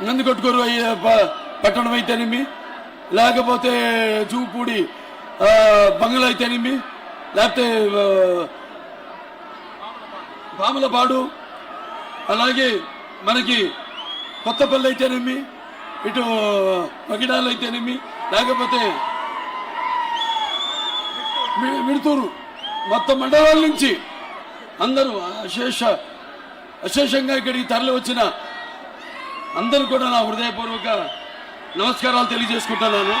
నంది కొట్టుకోరు అయ్యే ప- పట్టణం అయితేనేమి లేకపోతే చూపూడి ఆ, బంగ్లా అయితేనేమి లేకపోతే పాములపాడు అలాగే మనకి కొత్తపల్లి అయితేనేమి ఇటు పగిడాలు అయితేనేమి లేకపోతే విడుతూరు మిడుతూరు మొత్తం మండలాల నుంచి అందరూ అశేష అశేషంగా ఇక్కడికి తరలి వచ్చిన అందరూ కూడా నా హృదయపూర్వక నమస్కారాలు తెలియజేసుకుంటున్నాను.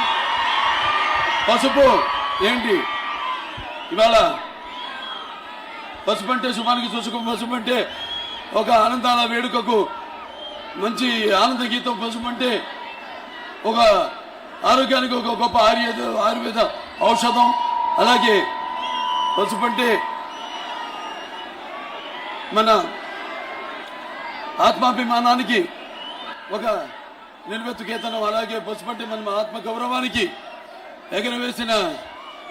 పసుపు ఏంటి? ఇవాళ పసుపు అంటే శుభానికి చూసుకు పసుపు అంటే ఒక ఆనందాల వేడుకకు మంచి ఆనంద గీతం. పసుపు అంటే ఒక ఆరోగ్యానికి ఒక గొప్ప ఆయుర్వేద ఆయుర్వేద ఔషధం. అలాగే పసుపు అంటే మన ఆత్మాభిమానానికి ఒక నిర్మతి కేతనం అలాగే పసుపట్టి మన ఆత్మ గౌరవానికి ఎగరవేసిన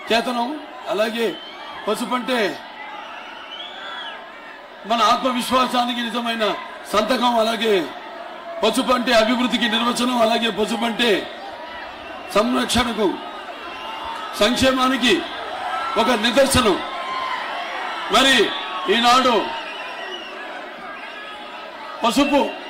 కేతనం అలాగే పసుపంటే మన ఆత్మవిశ్వాసానికి నిజమైన సంతకం అలాగే పసుపంటే అభివృద్ధికి నిర్వచనం అలాగే పసుపు అంటే సంరక్షణకు సంక్షేమానికి ఒక నిదర్శనం. మరి ఈనాడు పసుపు